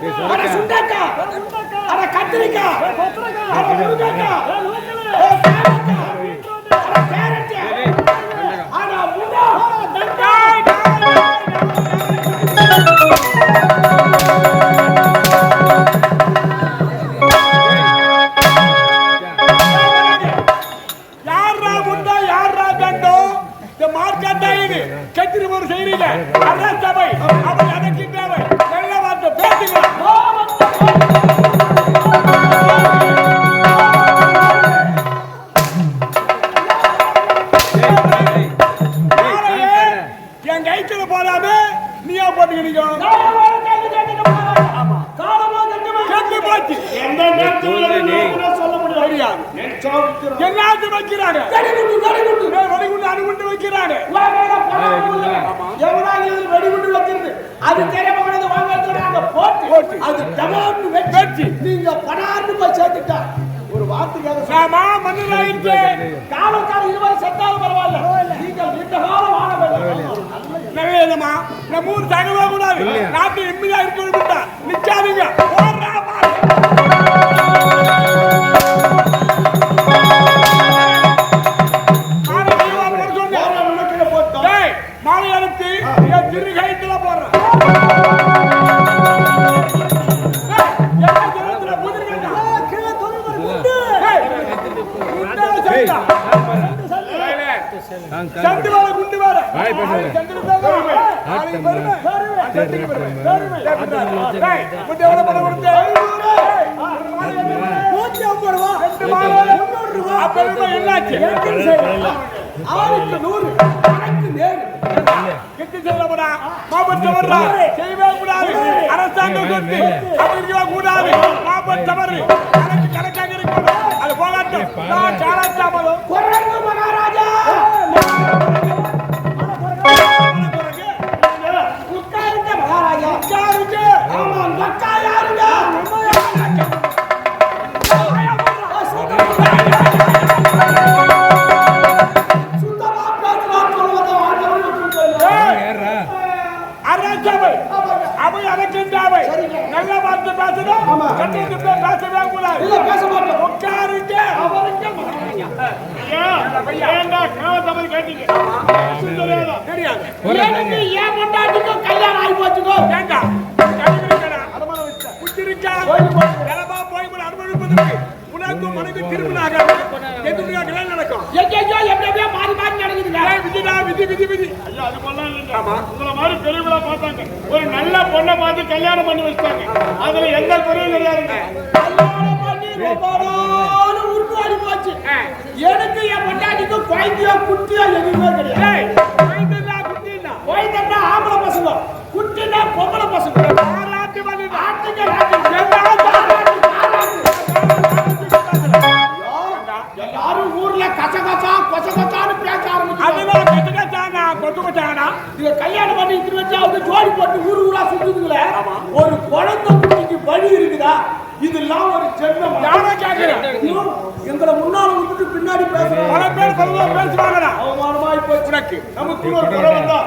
சுண்டக்காய் அட கத்திரிக்காய் அட முருங்கைக்காய். அட கேரட்டாய். அட முண்டா. வெச்சு, நீங்க படார்னு போய் சேர்த்துட்டா. ஒரு வார்த்தைக்காக ஆமா மண்ணில் காலம் காலம் இருவர் செத்தாலும் பரவாயில்ல. நீங்கள் நீண்ட காலம் வாழ வேண்டும். நம்ம ஊர் தகவல கூடாது நாட்டு எம்மியா இருக்கணும் நிச்சாதீங்க. போடுறா ஆளுக்கு நூறு கணக்கு நேரு செய்யவே கூடாது. அரசாங்கம் சொத்து. அப்படி கூடாது. மாபத்து கணக்கு கணக்காக இருக்கணும். அது ஏன்டா காவல் கேட்டீங்க? எனக்கு ஏன் பொண்டாட்டிக்கும் கல்யாணம் ஆகி போச்சுக்கோ? ஏண்டா? குத்திருக்கா நிலமா போய் கூட அனுபவிப்பதற்கு உனக்கும் உனக்கு திருமணம் எதுவுமே கல்யாணம் நடக்கும். எங்கேயோ எப்படியோ மாறி மாறி நடக்குதுங்க? விதிடா விதி விதி விதி ஐயா, அது போலாம் இல்லைங்க. உங்களை மாதிரி பெரியவங்களா பார்த்தாங்க. ஒரு நல்ல பொண்ணை பார்த்து கல்யாணம் பண்ணி வச்சிட்டாங்க. அதுல எந்த குறையும் கிடையாதுங்க. உருவாடி போச்சு. எனக்கு என் பொண்டாட்டிக்கும் குழந்தையோ குட்டியோ எதுவுமே கிடையாது. குழந்தைன்னா ஆம்பளை பசங்க. குட்டினா பொம்பளை பசங்க. வந்துடா ஆட்டுங்க பேசுறோம் பல பேர் பல பேசுவாங்கடா அவமானமாய் போச்சு உனக்கு நமக்கு ஒரு குறை வந்தா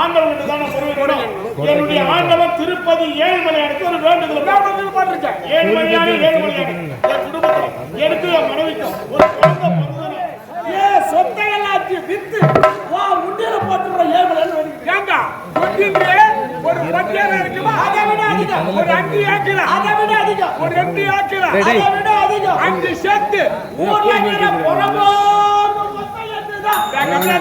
ஆண்டவன்கிட்ட தான் சொல்லுவேன். என்னுடைய ஆண்டவன் திருப்பதி ஏழுமலை அடுத்து ஒரு வேண்டுதல் வந்து போட்டிருக்கேன் ஏழுமலையான ஏழுமலையான. என் குடும்பத்தை எடுத்து என் மனைவிக்கும் ஒரு குழந்தை பிறந்ததுன்னா ஏ சொத்தை எல்லாத்தையும் வித்து வா முண்டியில போட்டுற ஏழுமலைன்னு ஏண்டா? கொட்டிட்டு ஒரு பத்தியாரம் இருக்குமா? அதை விட அதிகம். ஒரு அஞ்சு ஏக்கரா? அதை விட அதிகம். ஒரு ரெண்டு ஏக்கரா? அதை விட அதிகம். அஞ்சு செட்டு ஊர்ல இருக்கிற மொத்தம் என்னதான்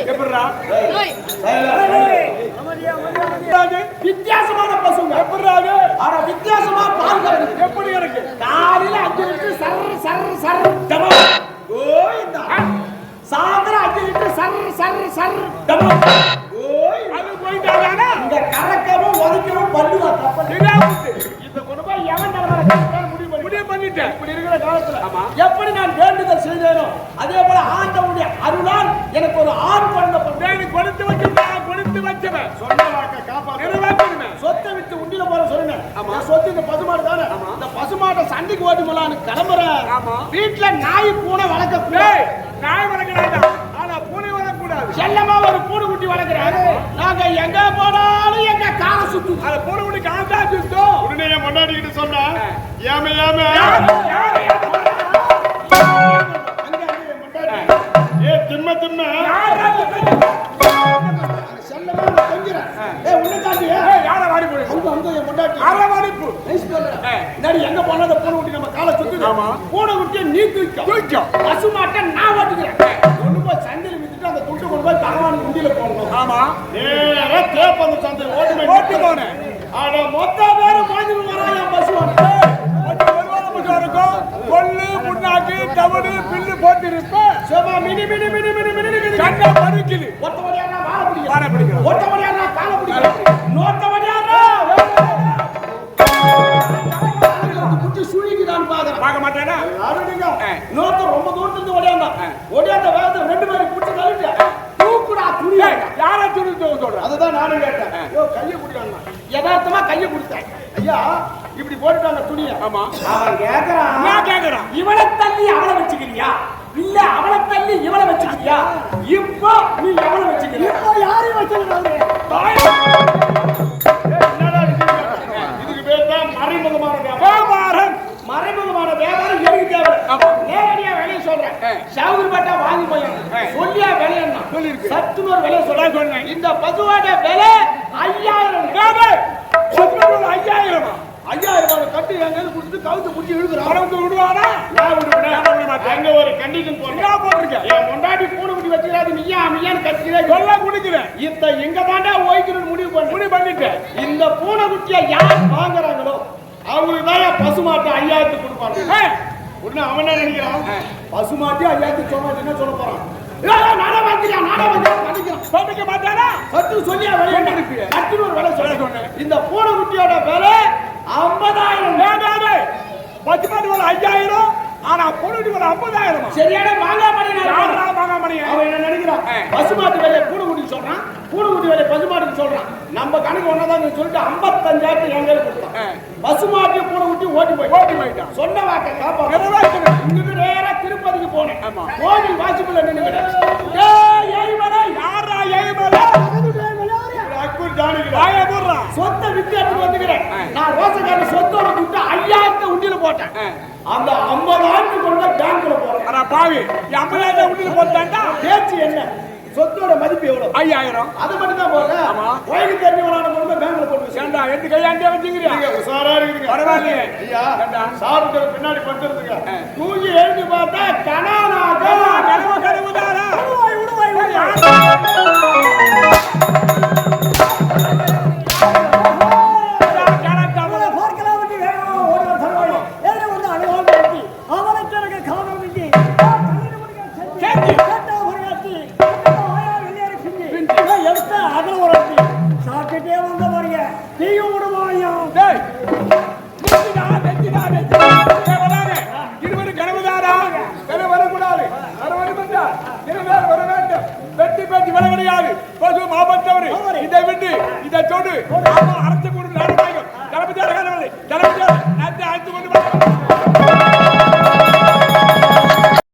எங்க அம்மா இந்த வித்தியாசமான பசுங்க. எப்படிடா அது? ஆனா வித்தியாசமா பால் கறக்குது எப்படி இருக்கு? காலையில அஞ்சு லிட்டர் சர் சர் சர். டமா ஓய்ந்தா சாயந்தரம் அஞ்சு லிட்டர் சர் சர் சர். டமா ஓய் அது போயிட்டாதானா இந்த கறக்கவும் ஒதுக்கவும் பண்ணுவா தப்பு. இந்த போய் எவன் தலைவரை முடிவு பண்ணி முடிவு பண்ணிட்டேன். இப்படி இருக்கிற காலத்துல எப்படி நான் வேண்டுதல் செய்தேனோ அதே போல ஆண்டவனுடைய அருளால் எனக்கு ஒரு ஆண் குழந்தை கொடுத்து சொத்து இந்த பசுமாடு தானே? இந்த பசுமாட்டை சண்டைக்கு ஓட்டி போலான்னு கிளம்புறேன். ஆமா. வீட்டுல நாய் பூனை வளர்க்க நாய் வளர்க்கறாங்க ஆனா பூனை வளர்க்கக்கூடாது. செல்லமா ஒரு பூனை குட்டி வளர்க்குறேன். நாங்க எங்க போனாலும் எங்க காலை சுத்து அதை பூனை குட்டி காந்தா சுத்தம். உடனே என் முன்னாடிக்கிட்டு சொன்னா ஏம ஏம. ஏ திம்ம திம்ம. அரவணைப்பு. முன்னாடி எங்க அந்த பூனை குட்டி நம்ம காலை சுத்துது. ஆமா. பூனை குட்டியை நீ. தூக்கிக்கோ. பசுமாட்டை நான் ஓட்டிக்கிறேன். கொண்டு போய் சந்தையில வித்துட்டு அந்த துண்டை கொண்டு போய் பகவான் உண்டியில போடணும். ஆமா நேரா தேப்பந்து சந்தை ஓட்டுமே ஓட்டு போனேன் ஆனா மொத்த பேரும் பாஞ்சுட்டு வரான் என் பசுவான். கொள்ளு முன்னாக்கு தவறு பில்லு போட்டு இருப்பேன் சும்மா mini mini mini mini mini. கண்ணை பறிக்குது ஒத்த வாழை பிடிக்கிறேன். வாழை பிடிக்கிறேன். ஒத்த வழியானா காலை பிடிக்கிறேன். சுழிக்குதான்னு பாக்குறேன் பார்க்க மாட்டேனா ரொம்ப தூரத்துல இருந்து. ஓடியாந்த வேகத்துல ரெண்டு பேரும் பிடிச்சு தள்ளிட்டு, தூக்குடா துணியை. யார துணி சொல்றேன் அதுதான் நானும் கேட்டேன். ஐயோ, கையை குடுறாங்க. யதார்த்தமா கையை கொடுத்தேன். ஐயா, இப்படி போட்டுட்டாங்க துணியை. ஆமா அவன் கேக்குறான், நான் கேக்குறேன் தள்ளி அவளை வச்சுக்கிறியா? இல்ல அவளை தள்ளி இவளை வச்சுக்கிறியா? இப்போ நீ எவளை வச்சுக்கிறியா? என்னடா எங்க கொடுத்து கவுத்து பிடிச்சி இழுக்கிறான். பணம் விடுவானா? நான் விடுவேனே. அங்க ஒரு கண்டிஷன் போடுறேன். போட்டிருக்கேன் என் முண்டாட்டி பூனை குட்டி வச்சுக்கிறாது நீயா அம்மையான்னு கத்திக்கிறேன் சொல்ல குடிக்கிறேன் இந்த இங்க தாண்டா ஓய்க்கணும்னு முடிவு பண்ணு? முடி பண்ணிட்டேன். இந்த பூனை குட்டியை யார் வாங்குறாங்களோ அவங்களுக்கு தான் பசுமாட்டை ஐயாயிரத்துக்கு கொடுப்பாங்க. உடனே அவன் என்ன நினைக்கிறான்? பசுமாட்டி ஐயாயிரத்துக்கு சொன்னா என்ன சொல்ல போறான்? நானே வாங்கிக்கிறேன் நானே வாங்கிக்கிறேன் பண்ணிக்கிறேன் பண்ணிக்க மாட்டானா சத்து சொல்லியா என்ன? இருக்கு? சத்துன்னு ஒரு விலை சொல்ல சொன்னேன். இந்த பூனை குட்டியோட விலை ஐம்பதாயிரம் மாட்டு ஒரு ஐயாயிரம் ஆனா பொண்ணுக்கு ஒரு ஐம்பதாயிரமா? சரியான வாங்க முடியும் அவன் என்ன நினைக்கிறான். பசுமாட்டு விலை பூனை குட்டி சொல்றான். பூனை குட்டி விலை பசுமாட்டுக்கு சொல்றான். நம்ம கணக்கு ஒன்னதான் சொல்லிட்டு ஐம்பத்தஞ்சாயிரத்து எங்க கொடுத்தான். பசுமாட்டு பூனை குட்டி ஓட்டி போய் ஓட்டி போயிட்டான். சொன்ன வாக்க நிறைவேற்றணும். இங்கிட்டு நேரா திருப்பதிக்கு போனேன். கோவில் வாசிப்புல ஏய்மலை யாரா ஏழுமலை அக்கூர் ஜானிக்கிறான் வாய போடுறான் சொத்தை வித்து எடுத்து வந்துக்கிறேன் ஆ. நான் ரோசக்கார சொத்தோட விட்டு ஐயாயிரத்தை உண்டியில போட்டேன். அந்த ஐம்பதாயிரத்து கொண்டு பேங்க்ல போறேன். பாவி ஐம்பதாயிரம் விட்டு போட்டாண்டா? பேச்சு என்ன? சொத்தோட மதிப்பு எவ்வளவு ஐயாயிரம். அது மட்டும் தான் போடுறேன் ஆமா. வயது தெரிஞ்சவனான கொண்டு பேங்க்ல போட்டு. ஏண்டா எட்டு கையாண்டியா வச்சுக்கிறியா நீங்க உஷாரா இருக்கீங்க. பரவாயில்லையே. ஐயா? சாப்பிட்டு பின்னாடி படுத்துறதுங்க தூங்கி எழுந்து பார்த்தா கனானாக